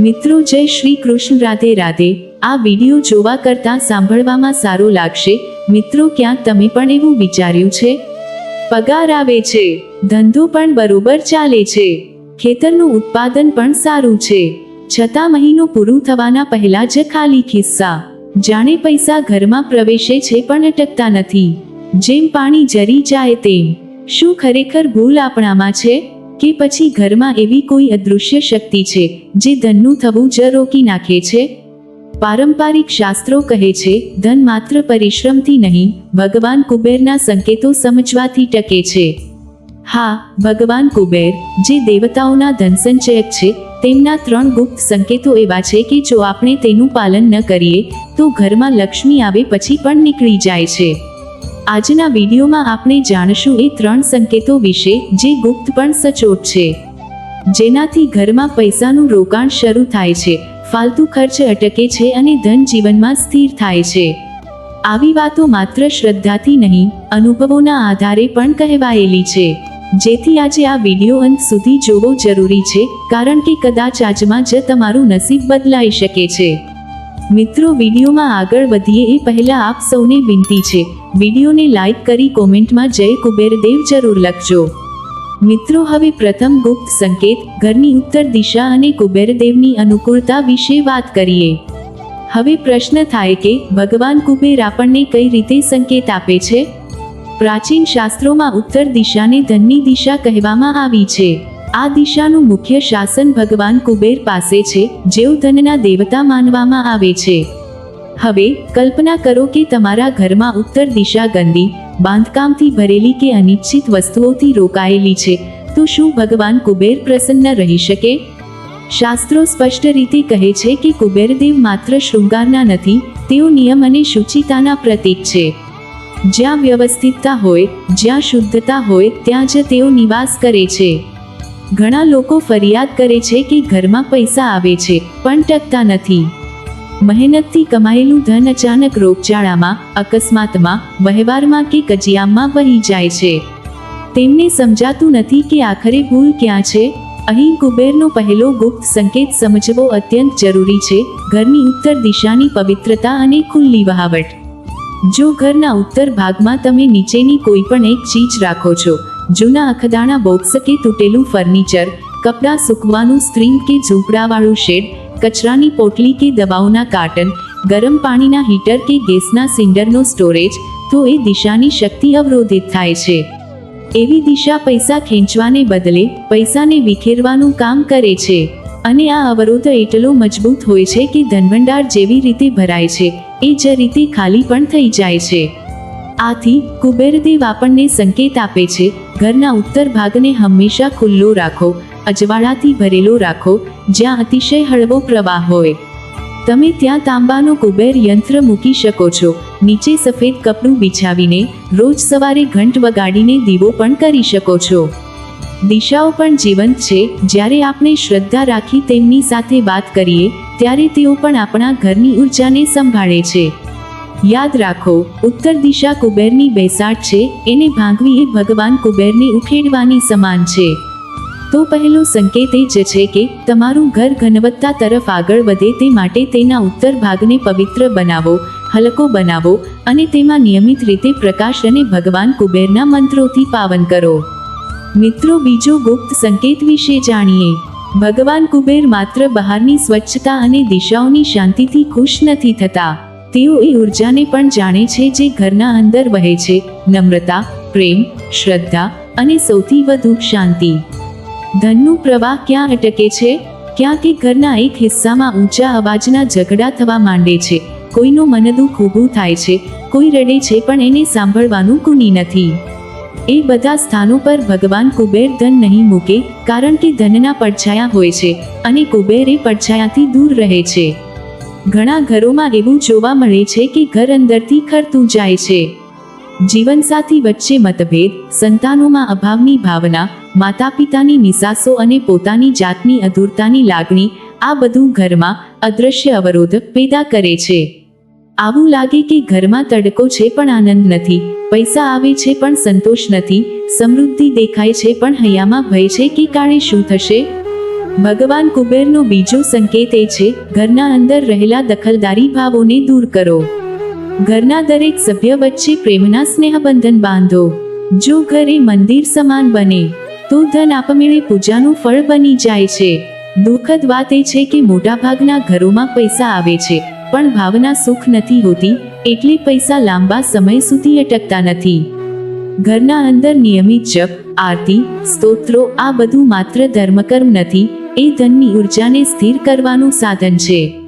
મિત્રો, જય શ્રી કૃષ્ણ. રાધે રાધે. આ વિડિયો જોવા કરતાં સાંભળવામાં સારો લાગશે. મિત્રો, ક્યાંક તમે પણ એવું વિચાર્યું છે? પગાર આવે છે. ધંધો પણ બરોબર ચાલે છે. ખેતરનું ઉત્પાદન પણ સારું છે. છતાં મહિનો પૂરું થવાના પહેલા જ ખાલી ખિસ્સા. જાણે પૈસા ઘરમાં પ્રવેશે છે પણ અટકતા નથી. જેમ પાણી જરી જાય તેમ. શું ખરેખર ભૂલ આપણામાં છે? કે પછી ઘરમાં એવી કોઈ અદૃશ્ય શક્તિ છે, જે ધનનું થવું જ રોકી નાખે છે? પારંપરિક શાસ્ત્રો કહે છે, ધન માત્ર પરિશ્રમથી નહીં, ભગવાન કુબેરના સંકેતો સમજવાથી ટકે છે. હા, ભગવાન કુબેર, જે દેવતાઓના ધનસંચયક છે, તેમના ત્રણ ગુપ્ત સંકેતો એવા છે કે જો આપણે તેનું પાલન ન કરીએ, તો ઘરમાં લક્ષ્મી આવે પછી પણ નીકળી જાય છે. આજના વિડીયોમાં આપણે જાણશું એ ત્રણ સંકેતો વિશે, જે ગુપ્ત પણ સચોટ છે. જેનાથી ઘરમાં પૈસાનું રોકાણ શરૂ થાય છે, ફાલતુ ખર્ચ અટકે છે અને ધન જીવનમાં સ્થિર થાય છે. આવી વાતો માત્ર શ્રદ્ધાથી નહીં, અનુભવોના આધારે પણ કહેવાયેલી છે. જેથી આજે આ વીડિયો અંત સુધી જોવો જરૂરી છે, કારણ કે કદાચ આજમાં જ તમારું નસીબ બદલાઈ શકે છે. મિત્રો, વિડીયોમાં આગળ વધીએ એ પહેલા આપ સૌને વિનંતી છે. વિડીયોને લાઈક કરી કોમેન્ટમાં જય કુબેરદેવ જરૂર લખજો. મિત્રો, હવે પ્રથમ ગુપ્ત સંકેત, ઘરની ઉત્તર દિશા અને કુબેરદેવની અનુકૂળતા વિશે વાત કરીએ. હવે પ્રશ્ન થાય કે, ભગવાન કુબેર આપણને કઈ રીતે સંકેત આપે છે? પ્રાચીન શાસ્ત્રોમાં ઉત્તર દિશાને ધનની દિશા કહેવામાં આવી છે. આ દિશાનું મુખ્ય શાસન ભગવાન કુબેર પાસે છે, જેઓ ધનના દેવતા માનવામાં આવે છે. હવે, કલ્પના કરો કે તમારા ઘરમાં ઉત્તર દિશા ગંદી, બાંધકામથી ભરેલી કે અનિચ્છિત વસ્તુઓથી રોકાયેલી છે, તો શું ભગવાન કુબેર પ્રસન્ન રહી શકે? શાસ્ત્રો સ્પષ્ટ રીતે કહે છે કે કુબેરદેવ માત્ર શૃંગારના નથી, તેઓ નિયમ અને શુચિતાના પ્રતીક છે. જ્યાં વ્યવસ્થિતતા હોય, જ્યાં શુદ્ધતા હોય, ત્યાં જ તેઓ નિવાસ કરે છે. ઘણા લોકો ફરિયાદ કરે છે કે ઘરમાં પૈસા આવે છે, પણ ટકતા નથી. મહેનતથી કમાયેલું ધન અચાનક રોગચાળામાં, અકસ્માતમાં વહેવારમાં કે કજિયામાં વહી જાય છે. તેમને સમજાતું નથી કે આખરે ભૂલ ક્યાં છે? અહીં કુબેરનો પહેલો ગુપ્ત સંકેત સમજવો અત્યંત જરૂરી છે, ઘરની ઉત્તર દિશાની પવિત્રતા અને ખુલ્લી વહાવટ. જો ઘરના ઉત્તર ભાગમાં તમે નીચેની કોઈ પણ એક ચીજ રાખો છો જૂના અખદાણા બોક્સ કે તૂટેલું ફર્નિચર, કપડાં સૂકવાનું સ્ત્રીમ કે ઝૂંપડાવાળું શેડ, કચરાની પોટલી કે દવાઓના કાર્ટન, ગરમ પાણીના હીટર કે ગેસના સિલિન્ડરનો સ્ટોરેજ, તો એ દિશાની શક્તિ અવરોધિત થાય છે. એવી દિશા પૈસા ખેંચવાને બદલે પૈસાને વિખેરવાનું કામ કરે છે. અને આ અવરોધ એટલો મજબૂત હોય છે કે ધનભંડાર જેવી રીતે ભરાય છે, એ જ રીતે ખાલી પણ થઈ જાય છે. આથી કુબેરદેવ આપણને સંકેત આપે છે, ઘરના ઉત્તર ભાગને હંમેશા ખુલ્લો રાખો, અજવાળાથી ભરેલો રાખો, જ્યાં અતિશય હળવો પ્રવાહ હોય. તમે ત્યાં તાંબાનો કુબેર યંત્ર મૂકી શકો છો, નીચે સફેદ કપડું બિછાવીને રોજ સવારે ઘંટ વગાડીને દીવો પણ કરી શકો છો. દિશાઓ પણ જીવંત છે, જ્યારે આપણે શ્રદ્ધા રાખી તેમની સાથે વાત કરીએ, ત્યારે તેઓ પણ આપણા ઘરની ઉર્જાને સંભાળે છે. યાદ રાખો, ઉત્તર દિશા કુબેરની બેસાડ છે, એને ભાંગવી એ ભગવાન કુબેરને ઉખેડવાની સમાન છે. તો પહેલો સંકેત એ જ છે કે, તમારું ઘર ઘનવત્તા તરફ આગળ વધે તે માટે તેના ઉત્તર ભાગને પવિત્ર બનાવો, હલકો બનાવો અને તેમાં નિયમિત રીતે પ્રકાશ અને ભગવાન કુબેરના મંત્રોથી પાવન કરો. મિત્રો, બીજો ગુપ્ત સંકેત વિશે જાણીએ. ભગવાન કુબેર માત્ર બહારની સ્વચ્છતા અને દિશાઓની શાંતિથી ખુશ નથી થતા. તેઓ એ ઉર્જાને પણ જાણે છે જે ઘરના અંદર વહે છે. નમ્રતા, પ્રેમ, શ્રદ્ધા અને સૌથી વધુ શાંતિ. ધનનું પ્રવાહ ક્યાં અટકે છે? ક્યાં કે ઘરના એક હિસ્સામાં ઊંચા અવાજના ઝઘડા થવા માંડે છે. કોઈનું મનદુખ ઊભું થાય છે. કોઈ રડે છે પણ એને સાંભળવાનું કુની નથી. એ બધા સ્થાનો પર ભગવાન કુબેર ધન નહીં મૂકે, કારણ કે ધનના પડછાયા હોય છે અને કુબેર એ પડછાયાથી દૂર રહે છે. ઘણા ઘરોમાં એવું જોવા મળે છે કે ઘર અંદરથી ખરતું જાય છે. જીવનસાથી વચ્ચે મતભેદ, સંતાનોમાં અભાવની ભાવના માતા પિતાની નિસાસો અને પોતાની જાતની અધૂરતાની લાગણી, આ બધું ઘરમાં અદ્રશ્ય અવરોધ પેદા કરે છે. આવું લાગે કે ઘરમાં તડકો છે પણ આનંદ નથી, પૈસા આવે છે પણ સંતોષ નથી, સમૃદ્ધિ દેખાય છે પણ હૈયામાં ભય છે કે કાળે શું થશે? ભગવાન કુબેરનો બીજો સંકેત એ છે, ઘરના અંદર રહેલા દખલદારી ભાવોને દૂર કરો. ઘરના દરેક સભ્ય વચ્ચે પ્રેમના સ્નેહબંધન બાંધો. જો ઘરે મંદિર સમાન બને, તો ધન આપમેળે પૂજાનું ફળ બની જાય છે. દુઃખદ વાત એ છે કે મોટાભાગના ઘરોમાં પૈસા આવે છે, પણ ભાવના સુખ નથી હોતી, એટલે પૈસા લાંબા સમય સુધી અટકતા નથી. ઘરના અંદર નિયમિત જપ, આરતી, સ્તોત્રો, આ બધું માત્ર ધર્મકર્મ નથી, એ ધનની ઉર્જાને સ્થિર કરવાનું સાધન છે.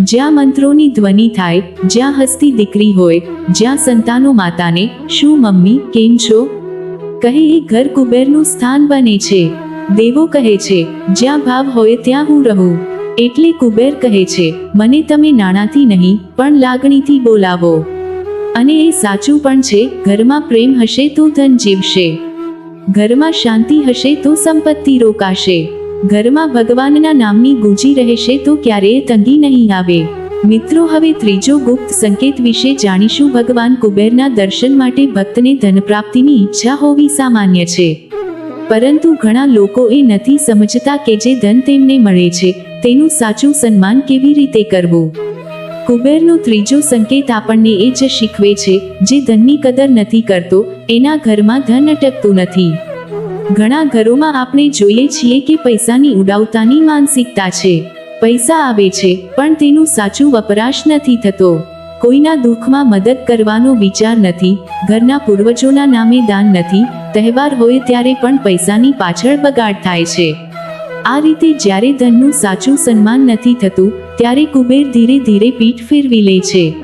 જ્યાં મંત્રોની ધ્વનિ થાય, જ્યાં હસ્તી દીકરી હોય, જ્યાં સંતાનો માતાને, શું મમ્મી, કેમ છો? કહે એ ઘર કુબેરનું સ્થાન બને છે. દેવો કહે છે, જ્યાં ભાવ હોય ત્યાં હું રહું. એટલે કુબેર કહે છે, મને તમે નાણાંથી નહીં, પણ લાગણીથી બોલાવો. અને એ સાચું પણ છે, ઘરમાં પ્રેમ હશે તો ધન જીવશે. ઘરમાં શાંતિ હશે તો સંપત્તિ રોકાશે. ઘરમાં ભગવાનના નામની ગુંજી રહેશે તો ક્યારેય તંગી નહીં આવે. મિત્રો, હવે ત્રીજો ગુપ્ત સંકેત વિશે જાણીશું. ભગવાન કુબેરના દર્શન માટે ભક્તને ધન પ્રાપ્તિની ઈચ્છા હોવી સામાન્ય છે. પરંતુ ઘણા લોકો એ નથી સમજતા કે જે ધન તેમને મળે છે, તેનું સાચું સન્માન કેવી રીતે કરવું? કુબેરનો ત્રીજો સંકેત આપણને એ જ શીખવે છે, જે ધનની કદર નથી કરતો, એના ઘરમાં ધન અટકતું નથી. ઘણા ઘરોમાં આપણે જોઈએ છીએ કે પૈસાની ઉડાવતાની માનસિકતા છે. પૈસા આવે છે, પણ તેનું સાચું વપરાશ નથી થતો. કોઈના દુઃખમાં મદદ કરવાનો વિચાર નથી, ઘરના પૂર્વજોના નામે દાન નથી, તહેવાર હોય ત્યારે પણ પૈસાની પાછળ બગાડ થાય છે. આ રીતે જ્યારે ધનનું સાચું સન્માન નથી થતું ત્યારે કુબેર ધીરે ધીરે પીઠ ફેરવી લે છે.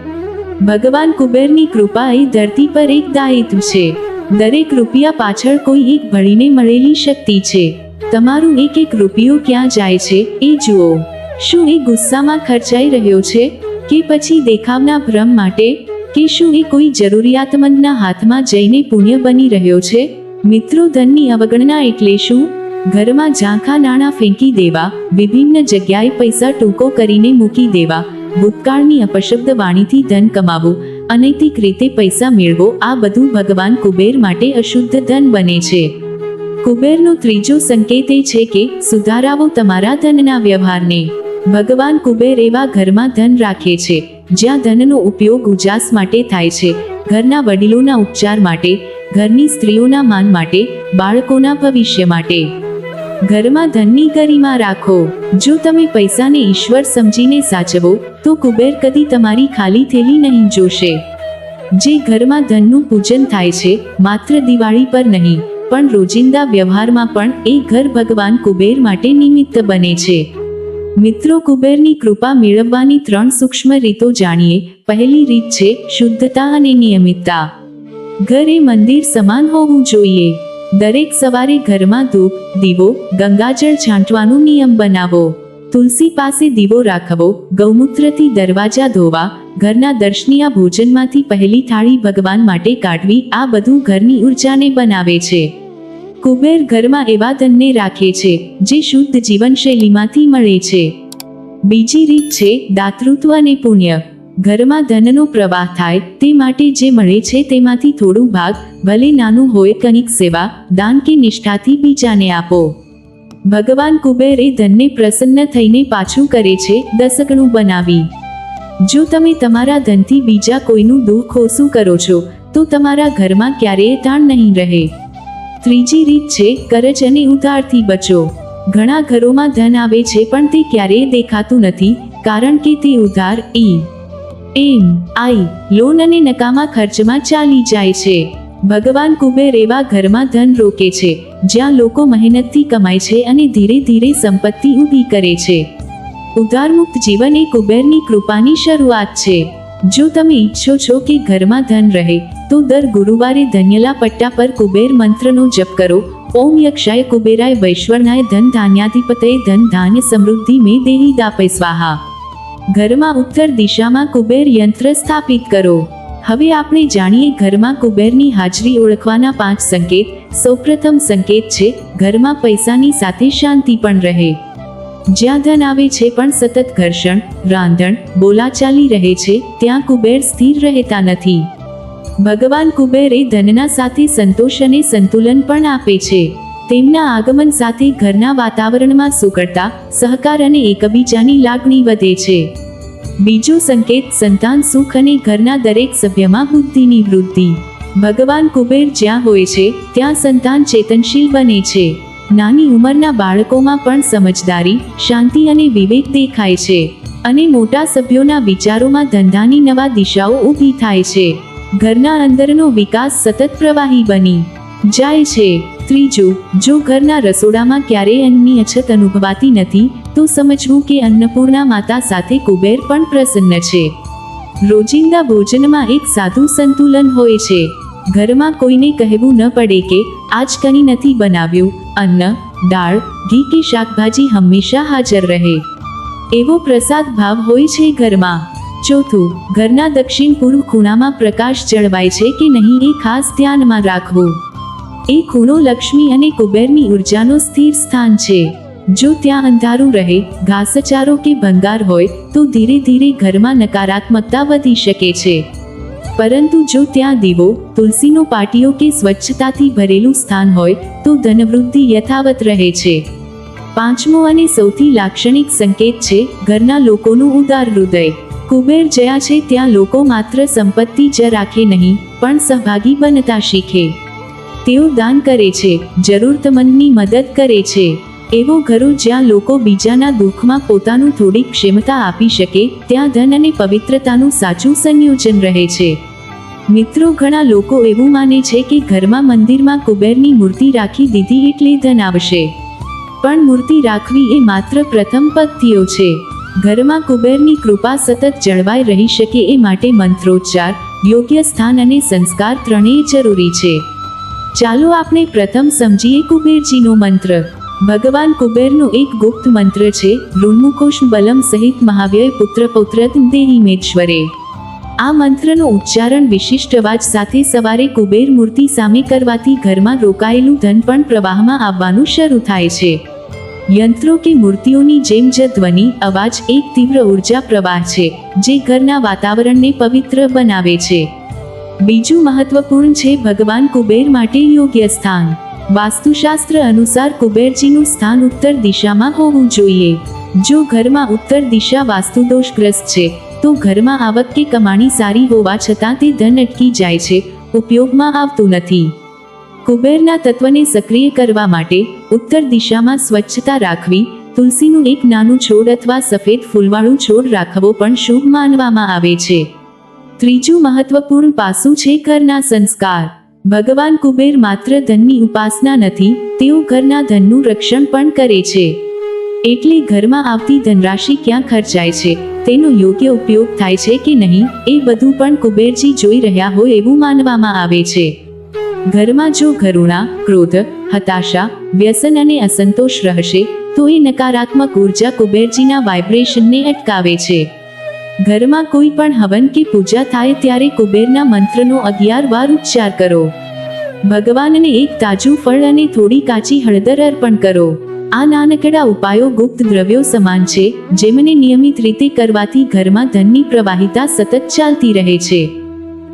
ભગવાન કુબેરની કૃપા એ ધરતી પર એક દાયિત્વ છે. દરેક રૂપિયા પાછળ કોઈ એક ભળીને મળેલી શક્તિ છે. તમારું એક એક રૂપિયો ક્યાં જાય છે એ જુઓ. શું એ ગુસ્સામાં ખર્ચાઈ રહ્યો છે કે પછી દેખાવના ભ્રમ માટે? કે શું એ કોઈ જરૂરિયાતમંદના હાથમાં જઈને પુણ્ય બની રહ્યો છે? મિત્રો, ધનની અવગણના એટલે શું? ઘરમાં ઝાંખા નાણાં ફેંકી દેવા, વિભિન્ન જગ્યાએ પૈસા ટૂંકો કરીને મૂકી દેવા, ભૂતકાળની અપશબ્દ વાણીથી ધન કમાવવું અનૈતિક રીતે પૈસા મેળવો, આ બધું ભગવાન કુબેર માટે અશુદ્ધ ધન બને છે. કુબેરનો ત્રીજો સંકેત એ છે કે, સુધારાવો તમારા ધનના વ્યવહારને. ભગવાન કુબેર એવા ઘરમાં ધન રાખે છે, જ્યાં ધનનો ઉપયોગ ઉજાસ માટે થાય છે, ઘરના વડીલોના ઉપચાર માટે, ઘરની સ્ત્રીઓના માન માટે, બાળકોના ભવિષ્ય માટે. ઘરમાં ધનની ગરિમા રાખો. જો તમે પૈસાને ઈશ્વર સમજીને સાચવો, તો કુબેર કદી તમારી ખાલી થેલી નહીં જોશે. જે ઘરમાં ધનનું પૂજન થાય છે, માત્ર દિવાળી પર નહીં, પણ રોજિંદા વ્યવહારમાં પણ એ ઘર ભગવાન કુબેર માટે નિમિત્ત બને છે. મિત્રો, કુબેરની કૃપા મેળવવાની ત્રણ સૂક્ષ્મ રીતો જાણીએ. પહેલી રીત છે, શુદ્ધતા અને નિયમિતતા. ઘરે મંદિર સમાન હોવું જોઈએ. દરેક સવારે ઘરમાં ધૂપ, દીવો, ગંગાજળ છાંટવાનું નિયમ બનાવો. તુલસી પાસે દીવો રાખવો, ગૌમૂત્રથી દરવાજા ધોવા, ઘરના દર્શનીય ભોજનમાંથી પહેલી થાળી ભગવાન માટે કાઢવી, આ બધું ઘરની ઉર્જાને બનાવે છે. કુબેર ઘરમાં એવા ધનને રાખે છે, જે શુદ્ધ જીવનશૈલીમાંથી મળે છે. બીજી રીત છે દાતૃત્વ અને પુણ્ય. ઘરમાં ધનનો પ્રવાહ થાય તે માટે જે મળે છે તેમાંથી થોડું ભાગ, ભલે નાનું હોય કંઈક સેવા, દાન કે નિષ્ઠાથી બીજાને આપો. ભગવાન કુબેર ધનને પ્રસન્ન થઈને પાછું કરે છે, દસગણું બનાવી. જો તમે તમારા ધનથી બીજા કોઈનું દુઃખ ઓછું કરો છો, તો તમારા ઘરમાં ક્યારેય તાણ નહીં રહે. ત્રીજી રીત છે, કરજ અને ઉધારથી બચો. ઘણા ઘરોમાં ધન આવે છે પણ તે ક્યારેય દેખાતું નથી, કારણ કે તે ઉધાર ઈ. એમ, આઈ, લોન અને નકામા ખર્ચમાં ચાલી જાય છે. ભગવાન કુબેર એવા ઘરમાં ધન રોકે છે, જ્યાં લોકો મહેનતથી કમાય છે અને ધીરે ધીરે સંપત્તિ ઊભી કરે છે. ઉધારમુક્ત જીવન એ કુબેરની કૃપાની શરૂઆત છે. જો તમે ઈચ્છો છો કે ઘરમાં ધન રહે, તો દર ગુરુવારે ધન્યલા પટ્ટા પર કુબેર મંત્રનો જપ કરો. ઓમ યક્ષાય કુબેરાય વૈશ્વરનાય ધન ધાન્યાધિપતય ધન ધાન્ય સમૃદ્ધિ મે દેહી દાપય સ્વાહા. ઘરમાં ઉત્તર દિશામાં કુબેર યંત્ર સ્થાપિત કરો. હવે આપણે જાણીએ ઘરમાં કુબેરની હાજરી ઓળખવાના પાંચ સંકેત. સૌપ્રથમ સંકેત છે, ઘરમાં પૈસાની સાથે શાંતિ પણ રહે. જ્યાં ધન આવે છે પણ સતત ઘર્ષણ, રાંધણ, બોલાચાલી રહે છે, ત્યાં કુબેર સ્થિર રહેતા નથી. ભગવાન કુબેર ધનના સાથે સંતોષ અને સંતુલન પણ આપે છે. તેમના આગમન સાથે ઘરના વાતાવરણમાં સુકળતા, સહકાર અને એકબીજાની લાગણી વધે છે. બીજો સંકેત, સંતાન સુખ અને ઘરના દરેક સભ્યમાં બુદ્ધિની વૃદ્ધિ. ભગવાન કુબેર જ્યાં હોય છે, ત્યાં સંતાન ચેતનશીલ બને છે. નાની ઉંમરના બાળકોમાં પણ સમજદારી, શાંતિ અને વિવેક દેખાય છે અને મોટા સભ્યોના વિચારોમાં ધંધાની નવા દિશાઓ ઊભી થાય છે. ઘરના અંદરનો વિકાસ સતત પ્રવાહી બની જાય છે. ત્રીજું, જો ઘરના રસોડામાં ક્યારેય અન્નની અછત અનુભવાતી નથી, તો સમજવું કે અન્નપૂર્ણા માતા સાથે કુબેર પણ પ્રસન્ન છે. રોજિંદા ભોજનમાં એક સાદું સંતુલન હોય છે. ઘરમાં કોઈને કહેવું ન પડે કે, આજ કંઈ નથી બનાવ્યું. અન્ન, દાળ, ઘી કે શાકભાજી હંમેશા હાજર રહે. એવો પ્રસાદ ભાવ હોય છે ઘરમાં. ચોથું, ઘરના દક્ષિણ પૂર્વ ખૂણામાં પ્રકાશ જળવાય છે કે નહીં એ ખાસ ધ્યાનમાં રાખવું. એ ખૂણો લક્ષ્મી અને કુબેરની ઉર્જાનો સ્થિર સ્થાન છે. જો ત્યાં અંધારું રહે, ઘાસચારો કે ભંગાર હોય, તો ધીરે ધીરે ઘરમાં નકારાત્મકતા વધી શકે છે. પરંતુ જો ત્યાં દીવો, તુલસીનો પાટીઓ કે સ્વચ્છતાથી ભરેલું સ્થાન હોય, તો ધનવૃદ્ધિ યથાવત રહે છે. પાંચમો અને સૌથી લાક્ષણિક સંકેત છે ઘરના લોકોનું ઉદાર હૃદય. કુબેર જયા છે ત્યાં લોકો માત્ર સંપત્તિ જ રાખે નહીં, પણ સહભાગી બનતા શીખે. તેઓ દાન કરે છે, જરૂરતમંદની મદદ કરે છે. એવો ઘરો જ્યાં લોકો બીજાના દુઃખમાં પોતાનું થોડીક ક્ષમતા આપી શકે, ત્યાં ધન અને પવિત્રતાનું સાચું સંયોજન રહે છે. મિત્રો, ઘણા લોકો એવું માને છે કે ઘરમાં મંદિરમાં કુબેરની મૂર્તિ રાખી દીધી એટલે ધન આવશે. પણ મૂર્તિ રાખવી એ માત્ર પ્રથમ પગથિયો છે. ઘરમાં કુબેરની કૃપા સતત જળવાઈ રહી શકે એ માટે મંત્રોચ્ચાર, યોગ્ય સ્થાન અને સંસ્કાર ત્રણેય જરૂરી છે. ચાલો આપણે પ્રથમ સમજીએ કુબેરજીનો મંત્ર. ભગવાન કુબેરનો એક ગુપ્ત મંત્ર છે ઋણમુખોષ બલમ સહિત મહાવ્યય પુત્ર પુત્ર દેહિમેશ્વરે આ મંત્રનો ઉચ્ચારણ વિશિષ્ટ અવાજ સાથે સવારે કુબેર મૂર્તિ સામે કરવાથી ઘરમાં રોકાયેલું ધન પણ પ્રવાહમાં આવવાનું શરૂ થાય છે. યંત્રો કે મૂર્તિઓની જેમ જ ધ્વનિ, અવાજ એક તીવ્ર ઊર્જા પ્રવાહ છે, જે ઘરના વાતાવરણને પવિત્ર બનાવે છે. બીજું મહત્વપૂર્ણ છે ભગવાન કુબેર માટે યોગ્ય સ્થાન. વાસ્તુશાસ્ત્ર અનુસાર કુબેરજીનું સ્થાન ઉત્તર દિશામાં હોવું જોઈએ. જો ઘરમાં ઉત્તર દિશા વાસ્તુદોષગ્રસ્ત છે, તો ઘરમાં આવક કે કમાણી સારી હોવા છતાં તે ધન અટકી જાય છે, ઉપયોગમાં આવતું નથી. કુબેરના તત્વને સક્રિય કરવા માટે ઉત્તર દિશામાં સ્વચ્છતા રાખવી, તુલસીનું એક નાનું છોડ અથવા સફેદ ફૂલવાળું છોડ રાખવો પણ શુભ માનવામાં આવે છે. ત્રીજું મહત્વપૂર્ણ પાસું છે ઘરના સંસ્કાર. ભગવાન કુબેર માત્ર ધનની ઉપાસના નથી, તેઓ ઘરના ધનનું રક્ષણ પણ કરે છે. એટલે ઘરમાં આવતી ધનરાશિ ક્યાં ખર્ચાય છે? તેનો યોગ્ય ઉપયોગ થાય છે કે નહીં, એ બધું પણ કુબેરજી જોઈ રહ્યા હોય એવું માનવામાં આવે છે. ઘરમાં જો ઘરુણા, ક્રોધ, હતાશા, વ્યસન અને અસંતોષ રહેશે, તો એ નકારાત્મક ઊર્જા કુબેરજીના વાઇબ્રેશનને અટકાવે છે. ઘરમાં કોઈ પણ હવન કે પૂજા થાય ત્યારે કુબેરના મંત્રનો અગિયાર વાર ઉચ્ચાર કરો. ભગવાનને એક તાજું ફળ અને થોડી કાચી હળદર અર્પણ કરો. આ નાનકડા ઉપાયો ગુપ્ત દ્રવ્યો સમાન છે, જેમને નિયમિત રીતે કરવાથી ઘરમાં ધનની પ્રવાહિતા સતત ચાલતી રહે છે.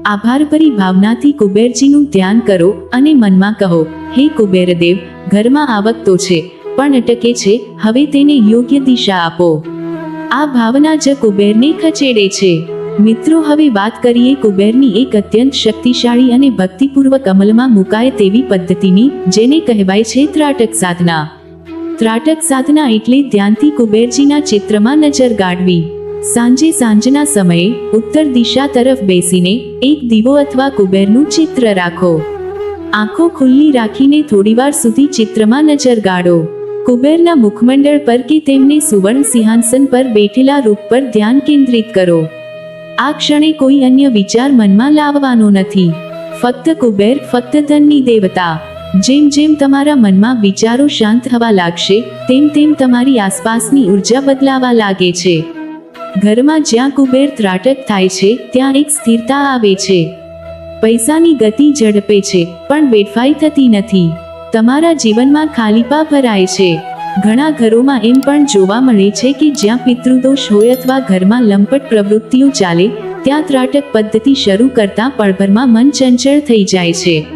આભારભરી ભાવનાથી કુબેરજીનું ધ્યાન કરો અને મનમાં કહો, હે કુબેરદેવ, ઘરમાં આવક તો છે, પણ અટકે છે, હવે તેને યોગ્ય દિશા આપો. આ ભાવના જ કુબેરને ખચેડે છે. મિત્રો, હવે વાત કરીએ કુબેરની એક અત્યંત શક્તિશાળી અને ભક્તિપૂર્વક અમલમાં મુકાય તેવી પદ્ધતિની, જેને કહેવાય છે ત્રાટક સાધના. ત્રાટક સાધના એટલે ધ્યાનથી કુબેરજીના ચિત્રમાં નજર ગાઢવી સાંજે સાંજના સમયે ઉત્તર દિશા તરફ બેસીને એક દીવો અથવા કુબેરનું ચિત્ર રાખો. આંખો ખુલ્લી રાખીને થોડીવાર સુધી ચિત્રમાં નજર ગાળો કુબેરના મુખમંડળ પર કે તેમને સુવર્ણ સિંહાસન પર બેઠેલા રૂપ પર ધ્યાન કેન્દ્રિત કરો. આ ક્ષણે કોઈ અન્ય વિચાર મનમાં લાવવાનો નથી. ફક્ત કુબેર, ફક્ત ધનની દેવતા. જેમ જેમ તમારા મનમાં વિચારો શાંત થવા લાગશે, તેમ તેમ તમારી આસપાસની ઊર્જા બદલાવા લાગે છે. ઘરમાં જ્યાં કુબેર ત્રાટક થાય છે, ત્યાં એક સ્થિરતા આવે છે. પૈસાની ગતિ ઝડપે છે, પણ વેડફાઈ થતી નથી. તમારા જીવનમાં ખાલીપા ભરાય છે. ઘણા ઘરોમાં એમ પણ જોવા મળે છે કે જ્યાં પિતૃદોષ હોય અથવા ઘરમાં લંપટ પ્રવૃત્તિઓ ચાલે, ત્યાં ત્રાટક પદ્ધતિ શરૂ કરતા પળભરમાં મન ચંચળ થઈ જાય છે.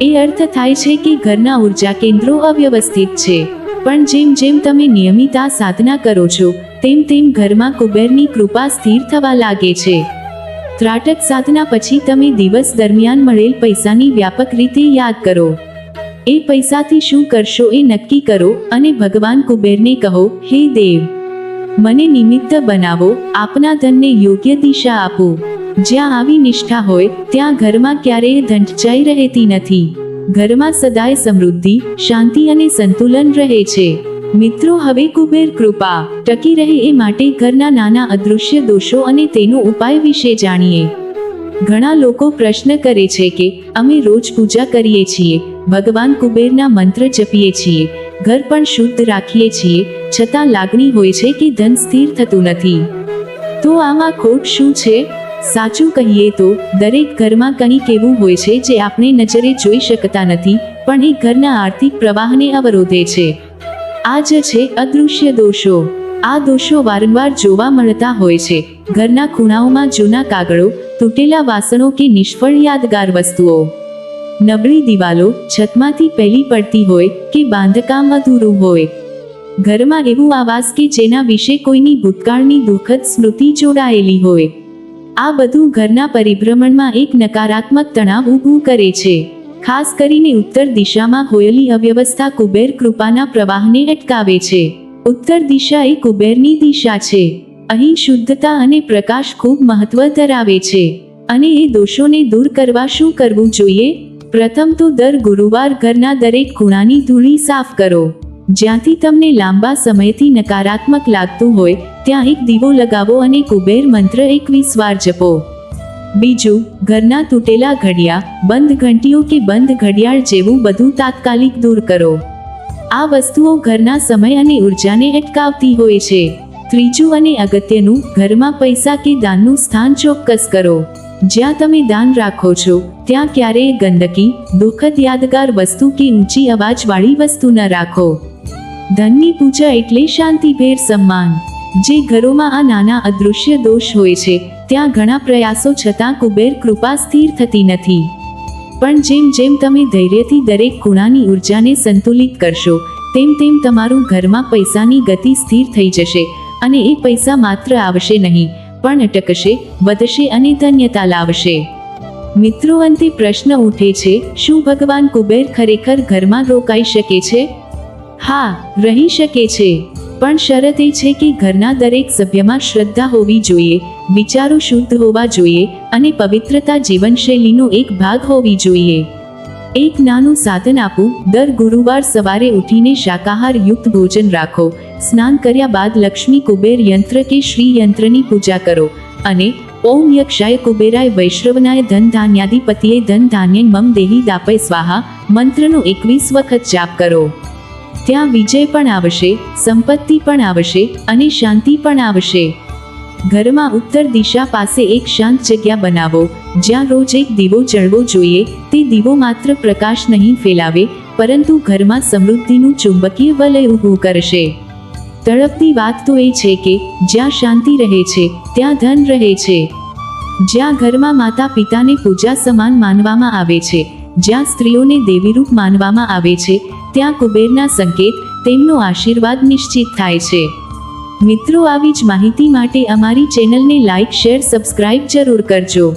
એ અર્થ થાય છે કે ઘરના ઊર્જા કેન્દ્રો અવ્યવસ્થિત છે. પણ જેમ જેમ તમે નિયમિત આ સાધના કરો છો, તેમ તેમ ઘરમાં કુબેરની કૃપા સ્થિર થવા લાગે છે. ત્રાટક સાધના પછી તમે દિવસ દરમિયાન મળેલ પૈસાની વ્યાપક રીતે યાદ કરો. એ પૈસાથી શું કરશો એ નક્કી કરો અને ભગવાન કુબેરને કહો, હે દેવ, મને નિમિત્ત બનાવો, આપના ધનને યોગ્ય દિશા આપો. જ્યાં આવી નિષ્ઠા હોય, ત્યાં ઘરમાં ક્યારેય ધંટચાઈ રહેતી નથી. ઘરમાં સદાય સમૃદ્ધિ, શાંતિ અને સંતુલન રહે છે. મિત્રો, હવે કુબેર કૃપા ટકી રહે એ માટે ઘરના નાના અદૃશ્ય દોષો અને તેનો ઉપાય વિશે જાણીએ. ઘણા લોકો પ્રશ્ન કરે છે કે, અમે રોજ પૂજા કરીએ છીએ ભગવાન કુબેરના મંત્ર જપીએ છીએ, ઘર પણ શુદ્ધ રાખીએ છીએ, છતાં લાગણી હોય છે કે ધન સ્થિર થતું નથી. તો આમાં ખોટ શું છે? સાચું કહીએ તો, દરેક ઘરમાં કંઈક એવું હોય છે જે આપણે નજરે જોઈ શકતા નથી, પણ એ ઘરના આર્થિક પ્રવાહને અવરોધે છે. આ જ છે અદૃશ્ય દોષો. આ દોષો વારંવાર જોવા મળતા હોય છે. ઘરના ખૂણાઓમાં જૂના કાગળો, તૂટેલા વાસણો કે નિષ્ફળ યાદગાર વસ્તુઓ. નબળી દિવાલો છતમાંથી પહેલી પડતી હોય કે બાંધકામ અધૂરું હોય. ઘરમાં એવું આવાસ કે જેના વિશે કોઈની ભૂતકાળની દુઃખદ સ્મૃતિ જોડાયેલી હોય. આ બધું ઘરના પરિભ્રમણમાં એક નકારાત્મક તણાવ ઊભું કરે છે. ખાસ કરીને ઉત્તર દિશામાં હોયેલી અવ્યવસ્થા કુબેર કૃપાના પ્રવાહને અટકાવે છે. ઉત્તર દિશા એ કુબેરની દિશા છે. અહીં શુદ્ધતા અને પ્રકાશ ખૂબ મહત્વ ધરાવે છે. અને એ દોષોને દૂર કરવા શું કરવું જોઈએ? પ્રથમ તો દર ગુરુવાર ઘરના દરેક ખૂણાની ધૂળી સાફ કરો. જ્યાંથી તમને લાંબા સમયથી નકારાત્મક લાગતું હોય, ત્યાં એક દીવો લગાવો અને કુબેર મંત્ર એકવીસ વાર જપો. બીજું, ઘરના તૂટેલા ઘડિયા, બંધ ઘંટીઓ કે બંધ ઘડિયાળ જેવું બધું તાત્કાલિક દૂર કરો. આ વસ્તુઓ ઘરના સમય અને ઉર્જાને અટકાવતી હોય છે. ત્રીજું અને અગત્યનું, ઘરમાં પૈસા કે દાનનું સ્થાન ચોક્કસ કરો. જ્યાં તમે દાન રાખો છો, ત્યાં ક્યારેય ગંદકી, દુઃખદ યાદગાર વસ્તુ કે ઊંચી અવાજવાળી વસ્તુ ન રાખો. ધનની પૂજા એટલે શાંતિભેર સન્માન. જે ઘરોમાં આ નાના અદૃશ્ય દોષ હોય છે, ત્યાં ઘણા પ્રયાસો છતાં કુબેર કૃપા સ્થિર થતી નથી. પણ જેમ જેમ તમે ધૈર્યથી દરેક ખૂણાની ઉર્જાને સંતુલિત કરશો, તેમ તેમ તમારું ઘરમાં પૈસાની ગતિ સ્થિર થઈ જશે, અને એ પૈસા માત્ર આવશે નહીં. પણ અટકશે, વધશે અને ધન્યતા લાવશે. મિત્રો અંતે પ્રશ્ન ઉઠે છે, શું ભગવાન કુબેર ખરેખર ઘરમાં રોકાઈ શકે છે? હા, રહી શકે છે. પણ શરત એ છે કે ઘરના દરેક સભ્યમાં શ્રદ્ધા હોવી જોઈએ, વિચારો શુદ્ધ હોવા જોઈએ અને પવિત્રતા જીવનશૈલીનો એક ભાગ હોવી જોઈએ. એક નાનું સાધન આપું. દર ગુરુવાર સવારે ઉઠીને શાકાહાર યુક્ત ભોજન રાખો. સ્નાન કર્યા બાદ લક્ષ્મી કુબેર યંત્ર કે શ્રી યંત્રની પૂજા કરો. અને ઓમ યક્ષાય કુબેરાય વૈષ્ણવનાય ધન ધાન્યાધિપતિએ ધન ધાન્ય મમ દેહી દાપય સ્વાહા મંત્રનો એકવીસ વખત જાપ કરો. ત્યાં વિજય પણ આવશે, સંપત્તિ પણ આવશે અને શાંતિ પણ આવશે. ઘરમાં ઉત્તર દિશા પાસે એક શાંત જગ્યા બનાવો, જ્યાં રોજ એક દીવો જળવો જોઈએ. તે દીવો માત્ર પ્રકાશ નહીં ફેલાવે, પરંતુ ઘરમાં સમૃદ્ધિનું ચુંબકીય વલય ઊભું કરશે. તળપતી વાત તો એ છે કે, જ્યાં શાંતિ રહે છે, ત્યાં ધન રહે છે. જ્યાં ઘરમાં માતા પિતાને પૂજા સમાન માનવામાં આવે છે, જ્યાં સ્ત્રીઓને દેવીરૂપ માનવામાં આવે છે, ત્યાં કુબેરના સંકેત, તેમનો આશીર્વાદ નિશ્ચિત થાય છે. મિત્રો આવી જ માહિતી માટે અમારી ચેનલને લાઇક શેર સબસ્ક્રાઇબ જરૂર કરજો.